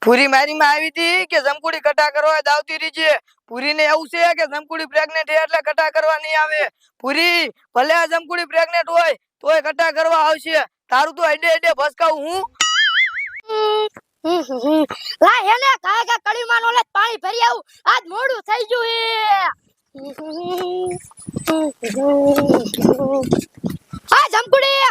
પૂરી મારી માં આવી હતી કે જમકુડી કટા કરવા દાવતી રહી છે? પૂરી ને એવું છે કે જમકુડી પ્રેગ્નેન્ટ છે એટલે કટા કરવા નહીં આવે? પૂરી ભલે આ જમકુડી પ્રેગ્નેન્ટ હોય તોય કટા કરવા આવશે. તારું તો અડે અડે ભસકાવું હું? લા હેને કાય કા કડી માં ઓલે પાણી ભરી આવું. આજ મોડું થઈ ગયું હે. આ જમકુડી.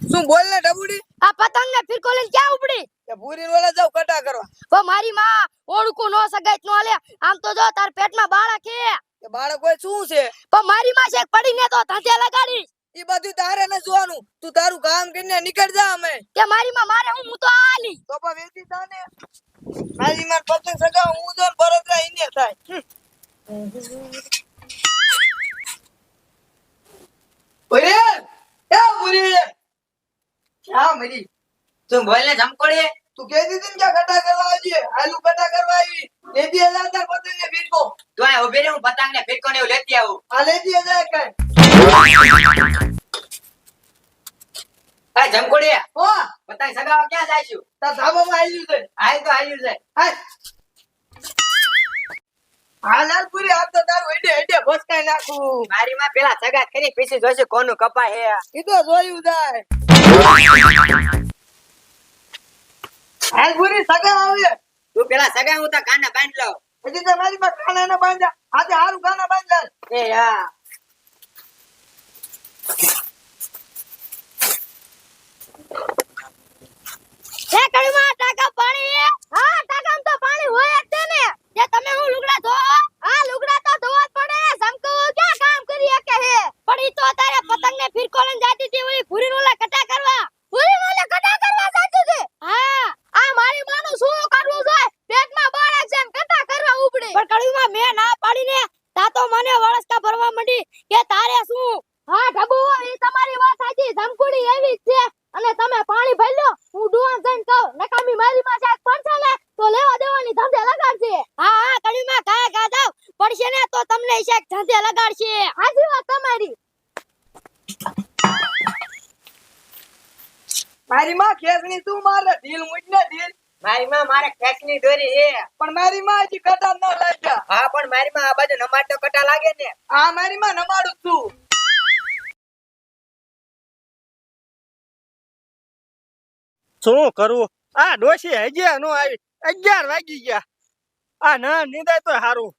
શું બોલ ને ડબુડી? આ પતંગ ને ફિરકો લઈને ક્યાં ઉપડી? કે પૂરી ઓલા જાવ કટા કરવા. ઓ મારી માં ઓળખું નો સગાઈ નો લે આમ તો જો તાર પેટમાં બાળક છે. કે બાળક હોય શું છે? પણ મારી માં છે પડીને તો ધંધે લગાડી ઈ બધું તારે ને જોવાનું. તું તારું કામ કરીને નીકળ જા અમે. કે મારી માં મારે હું હું તો આલી તો પણ વેચી જા ને. મારી માં પતંગ સગા હું જો બરોબર ઇને થાય ઓરે એ પૂરી ક્યાં મરી તું બોલ જમકોડી તું કહી દીધી ને કે કટા કરવા આવી આલુ કટા કરવા આવી. લેતી હજાર તાર પતંગ ને ફીરકો તું અહીં ઊભી રહી હું પતંગ ને ફિરકો ને લેતી આવું. આ લેતી હજાર કઈ. આ જમકોડી હો. પતંગ સગાવા ક્યાં જાઈશું તાર છે. તો છે. આપ તો એડે એડે ભસકાઈ નાખું. મારી માં પેલા સગા કરી પીસી જોશે કોનું કપા હે ઈ જોયું જાય. સગા આવે તું પેલા સગા હું તો કાના બાંધ લઉં. હજી તો મારી પાસે કાના ના બાંધ્યા. આજે હારું કાના બાંધ્યા. એ હા. હે કડી માં ટાકા પાણી હે હા ટાકામાં તો પાણી હોય જ છે ને જે તમે હું લુગડા ધો હા લુગડા તો ધોવા જ પડે સમકુ ક્યાં કામ કરી શકે હે પણ ઈ તો અત્યારે પતંગ ને ફિરકો લઈને જાતી હતી ઓલી ભૂરી નો કટા કરવા ભૂરી નો કટા કરવા જાતી હતી હા આ મારી માનું શું કરવું જોઈએ પેટમાં બાળક છે ને કટા કરવા ઉપડે પણ કડીમાં મેં ના પાડીને તા તો મને વળસકા ભરવા માંડી કે તારે શું હા ઢબુ ઈ તમારી વાત સાચી ધમકુડી એવી જ છે અને તમે પાણી ભરી લો. હું ડુવાન જઈને કહું. નકામી મારી માં શાક પડશે ને તો લેવા દેવાની ધંધે લગાડશે. હા હા કડીમાં કાય કા દાવ પડશે ને તો તમને શાક ધંધે લગાડશે. હાજી વાત તમારી. મારી માં ખેસણી તું મારે ઢીલ મૂજ ને ઢીલ મારી માં મારે ખેંચની દોરી હે પણ મારી માં હજી કટા ન લાગ્યા. હા પણ મારી માં આ બાજુ તો કટા લાગે ને. આ મારી માં નમાડું છું. શું કરું? આ ડોશી હજી નો આવી અગિયાર વાગી ગયા. આ ના નિદાય તો સારું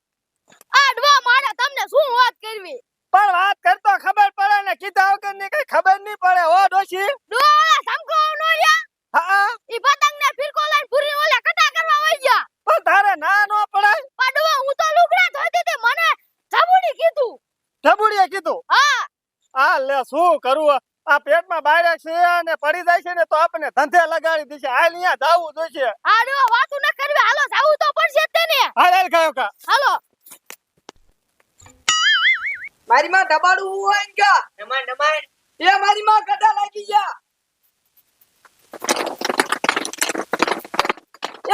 આ ડવા મારે તમને શું વાત કરવી? પણ વાત કરતો ખબર પડે ને કીધા વગરની કઈ ખબર નહીં પડે ઓ ડોશી. ડોળા સમકો નો યા હા. ઈ પતંગ ને ફિરકો લઈને પૂરી ઓલે કટા કરવા વઈ ગયા. પણ તારે ના નો પડે. પડવા હું તો લુગડા ધોતી તે મને જબુડી કીધું. ઢબુડીએ કીધું? હા. આ લે શું કરું? આ પેટમાં બાયરા છે અને પડી જાય છે ને તો આપણે ધંધે લગાડી દેશે હાલ અહીંયા જાવું જોઈશે. હાલો વાતું ન કરવી. હાલો જાવું તો પડશે જ તેને. હાલ હાલ કયો કા. હાલો. મારી માં દબાડું હોય ને નમાય નમાડ એ મારી માં ગડા લાગી ગયા.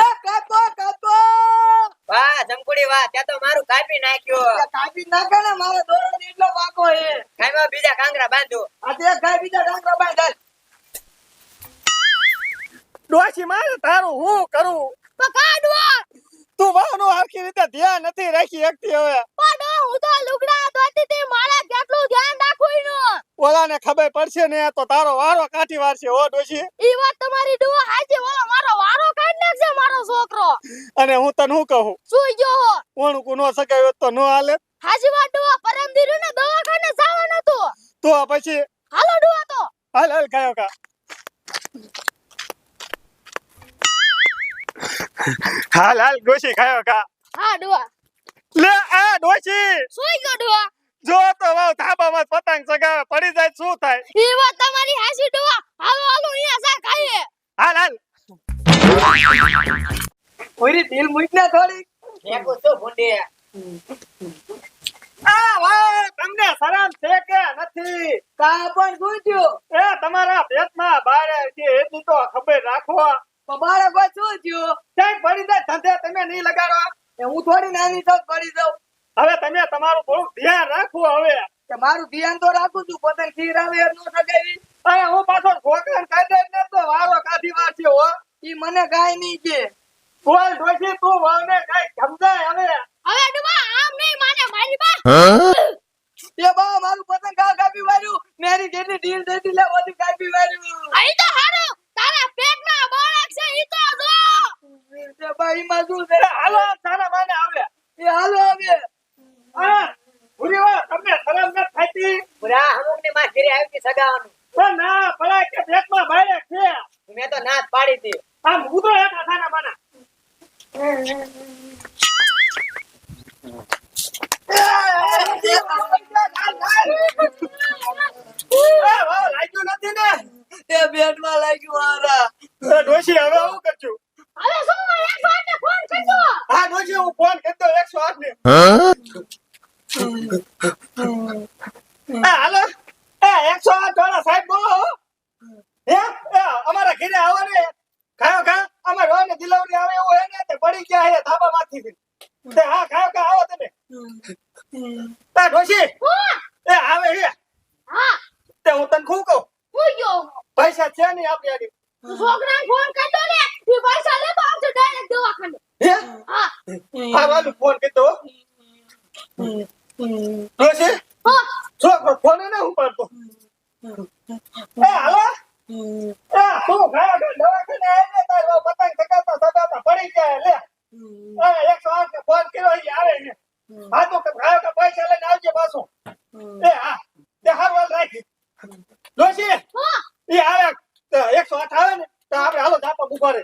એ કાતો કાતો. વાહ જમકુડી વાહ ત્યાં તો મારું કાપી નાખ્યો. કાપી નાખે ને મારો દોરો ને એટલો પાકો હે? કાંઈ બીજા કાંગરા બાંધો. આજે કાઈ બીજા કાંગરા બાંધ ડોશી મારે તારું હું કરું? તો કાઢવા તું વાનો આખી રીતે ધ્યાન નથી રાખી શકતી હવે. પાડો હું તો લુગડા ધોતી તે મારા કેટલું ધ્યાન રાખવું એનું? ઓલાને ખબર પડશે ને તો તારો વારો કાઠી વારશે ઓ ડોશી. ઈ વાત તમારી ડો હાજી ઓલો મારો વારો કાઢી નાખશે મારો છોકરો. અને હું તને હું કહું? સુઈ ગયો હો. ઓણકું નો સગાયો તો નો હાલે. હાચી વાત ડુઓ પરમ ને દવાખાને જવાનું હતું. તો પછી? હાલો ડુવા તો. હાલ હાલ કયો કા હાલ હાલ ડોશી ખાયો કા હા ડુવા લે આ ડોશી! સુઈ ગયો ડુવા જો તો વાવ ધાબામાં પતંગ ચગાવે પડી જાય શું થાય? ઈ વાત તમારી હાસી ડુવા હાલો હાલો અહીંયા સા ખાઈએ. હાલ હાલ. ઓરી દિલ મૂજ ને થોડી એક છું ભૂંડી આ તમને શરમ છે કે નથી? કા પણ એ તમારા પેટમાં બારે છે એટલી તો ખબર રાખો. બાળક હોય શું થયું? પડી જાય ધંધે તમે નહીં લગાડો. એ હું થોડી નાની તો પડી જાઉં. હવે તમે તમારું થોડું ધ્યાન રાખો હવે. કે મારું ધ્યાન તો રાખું છું પોતે ખીર આવે એમ નો સગાવી અરે હું પાછો છોકરાને કાઢે ને તો વારો કાઢી છે હો. ઈ મને કાઈ નહીં કે. બોલ ડોશી તું વાવને કઈ સમજાય હવે. હવે ડુબા આમ નહીં મારી બા. એ બા મારું પતંગ કા કાપી વાર્યું મેરી જેટલી ઢીલ દેતી લે બધી કાપી વાર્યું અહીં તો હારું. તારા પેટમાં બાળક છે ઈ તો જો. એ બા ઈમાં શું છે? હાલો તારા માને આવે. એ હાલો હવે હા ભૂરી વા તમને શરમ ન થતી? અમુકની માં ઘરે આવી હતી સગાવાનું તો ના પડા કે પેટમાં છે. મેં તો ના જ પાડી હતી. આમ ઉધો હેઠા થાના માના એ વાહ લાગ્યું નથી ને એ બેટમાં લાગ્યું મારા એ ડોશી હવે હું કરશું હવે શું એક વાટે ફોન કરજો હા ડોશી હું ફોન કરતો એકસો આઠ ને. એ હાલો. એ એકસો આઠ વાળા સાહેબ બોલો હો. અમારા ઘરે આવો ને ખાયો. ખા અમાર રોને ડિલિવરી આવે એવું હે ને તે પડી ગયા હે ધાબા માંથી તે હા ખાયો ખા આવો તમે. એ ડોશી હું એ આવે હે હા તે હું તને શું કહું હું ગયો પૈસા છે નહીં આપણી આગળ છોકરાને ફોન કરજો ને ઈ પૈસા લેતો આવજો ડાયરેક્ટ દવાખાને હે વાલું ફોન ડોશી હા છોકરો ફોન ને હું પાડતો એ હાલો? એ તું ખા દવાખાને આવીને તાર પતંગ ચગાવતા ચગાવતા પડી જાય લે. એ એકસો આઠ ને ફોન કર્યો ઈ આવે ને. હા તો ખાયો કે પૈસા લઈને આવજે પાછો. એ હા. તે હારું હાલ રાખી. હા. એ આવે એકસો આઠ આવે ને તો આપણે હાલો જાપા ઊભા રહે.